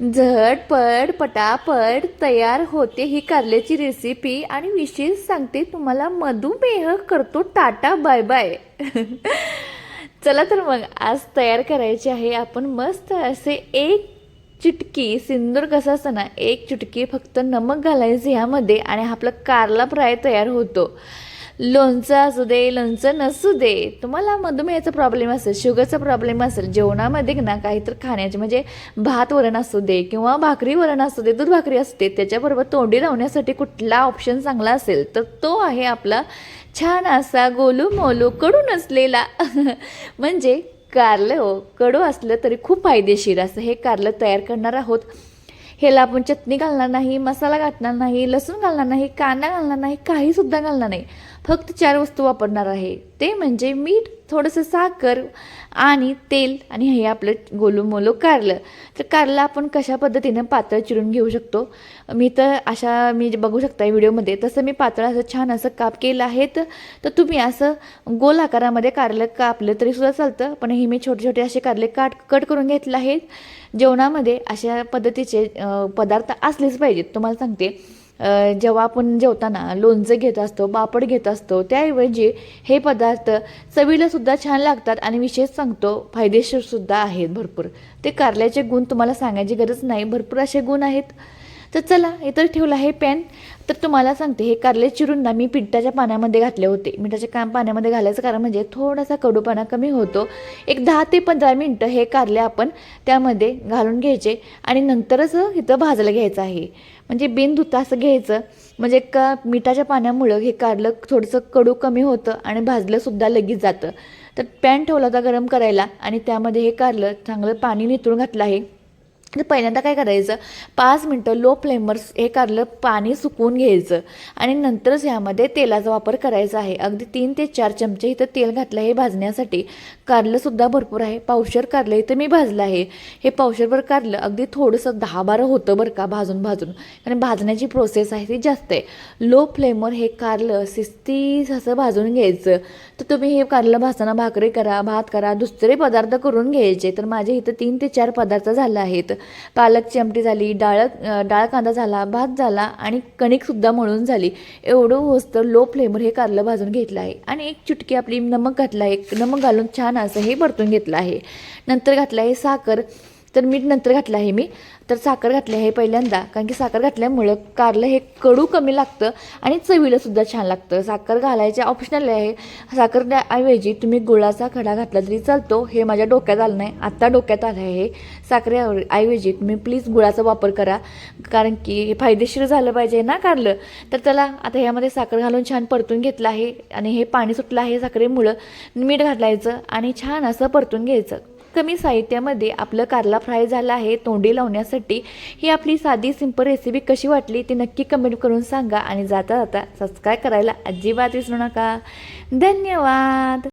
झटपट पटापट तयार होते ही कारल्याची रेसिपी आणि विशेष सांगते तुम्हाला मधुमेह करतो टाटा बाय बाय चला तर मग आज तयार करायचे आहे आपण मस्त असे एक चिटकी सिंदूर कसा असताना एक चिटकी फक्त नमक घालायचं ह्यामध्ये आणि आपला कारला फ्राय तयार होतो. लोणचं असू दे लोणचं नसू दे. तुम्हाला मधुमेहाचा प्रॉब्लेम असेल शुगरचा प्रॉब्लेम असेल जेवणामध्ये ना काहीतरी खाण्याचे म्हणजे भात वरण असू दे किंवा भाकरी वरण असू दे दूध भाकरी असते त्याच्याबरोबर तोंडी लावण्यासाठी कुठला ऑप्शन चांगला असेल तर तो आहे आपला छान असा गोलू मोलू कडू नसलेला. म्हणजे कारलं हो कडू असलं तरी खूप फायदेशीर असं हे कारलं तयार करणार आहोत. ह्याला आपण चटणी घालणार नाही मसाला घातणार नाही लसूण घालणार नाही कांदा घालणार नाही काहीसुद्धा घालणार नाही. फक्त चार वस्तू वापरणार आहे. ते म्हणजे मीठ थोडंसं साखर आणि तेल आणि हे आपलं गोलूमोलो कारलं. तर कारलं आपण कशा पद्धतीनं पातळ चिरून घेऊ शकतो? मी तर अशा मी जे बघू शकता व्हिडिओमध्ये तसं मी पातळ असं छान असं काप केलं आहे. तर तुम्ही असं गोल आकारामध्ये कारलं कापलं तरीसुद्धा चालतं पण हे मी छोटे छोटे असे कारले काट कट करून घेतले आहेत. जेवणामध्ये अशा पद्धतीचे पदार्थ असलेच पाहिजेत. तुम्हाला सांगते जेव्हा आपण जेवताना लोणचं घेत असतो पापड घेत असतो त्याऐवजी हे पदार्थ चवीला सुद्धा छान लागतात आणि विशेष सांगतो फायदेशीर सुद्धा आहेत भरपूर. ते कारल्याचे गुण तुम्हाला सांगायची गरज नाही भरपूर असे गुण आहेत. तर चला इतर ठेवलं आहे पॅन तर तुम्हाला सांगते हे कारले चिरून ना मी पिठाच्या पाण्यामध्ये घातले होते. मिठाच्या काम पाण्यामध्ये घालायचं कारण म्हणजे थोडासा कडूपणा कमी होतो. एक दहा ते पंधरा मिनटं हे कारले आपण त्यामध्ये घालून घ्यायचे आणि नंतरच इथं भाजायला घ्यायचं आहे. म्हणजे बिन धुता असं घ्यायचं. म्हणजे का मिठाच्या पाण्यामुळं हे कारलं थोडंसं कडू कमी होतं आणि भाजलंसुद्धा लगेच जातं. तर पॅन ठेवला होता गरम करायला आणि त्यामध्ये हे कारलं चांगलं पाणी नितळून घातलं आहे. तर पहिल्यांदा काय करायचं? पाच मिनटं लो फ्लेमवर हे कारलं पाणी सुकवून घ्यायचं. आणि नंतरच ह्यामध्ये तेलाचा वापर करायचा आहे. अगदी तीन ते चार चमचे इथं तेल घातलं आहे भाजण्यासाठी. कारलंसुद्धा भरपूर आहे. पावशर कारलं इथं मी भाजलं आहे. हे पावशरभर कारलं अगदी थोडंसं दहा बारा होतं बरं का भाजून भाजून. कारण भाजण्याची प्रोसेस आहे ती जास्त आहे. लो फ्लेमवर हे कारलं शिस्तीस असं भाजून घ्यायचं. तर तुम्ही हे कारलं भाजताना भाकरी करा भात करा दुसरे पदार्थ करून घ्यायचे. तर माझे इथं तीन ते चार पदार्थ झाले आहेत. पालकची आमटी झाली डाळ डाळ कांदा झाला भात झाला आणि कणिकसुद्धा मळून झाली. एवढं होतं लो फ्लेमवर हे कारलं भाजून घेतलं आहे. आणि एक चुटकी आपली नमक घातला आहे. नमक घालून छान असं हे परतून घेतलं आहे. नंतर घातलं आहे साखर. तर मीठ नंतर घातलं आहे मी. तर साखर घातली आहे पहिल्यांदा. कारण की साखर घातल्यामुळं कारलं हे कडू कमी लागतं आणि चवीला सुद्धा छान लागतं. साखर घालायचे ऑप्शनल आहे. साखर ऐवजी तुम्ही गुळाचा खडा घातला तरी चालतो. हे माझ्या डोक्यात आलं नाही. आत्ता डोक्यात आलं आहे. साखरे ऐवजी तुम्ही प्लीज गुळाचा वापर करा. कारण की हे फायदेशीर झालं पाहिजे ना कारलं. तर त्याला आता ह्यामध्ये साखर घालून छान परतून घेतलं आहे. आणि हे पाणी सुटलं आहे साखरेमुळं. मीठ घालायचं आणि छान असं परतून घ्यायचं. कमी साहित्यामध्ये आपलं कारला फ्राय झालं आहे तोंडी लावण्यासाठी. ही आपली साधी सिंपल रेसिपी कशी वाटली ती नक्की कमेंट करून सांगा आणि जाता जाता सबस्क्राईब करायला अजिबात विसरू नका. धन्यवाद!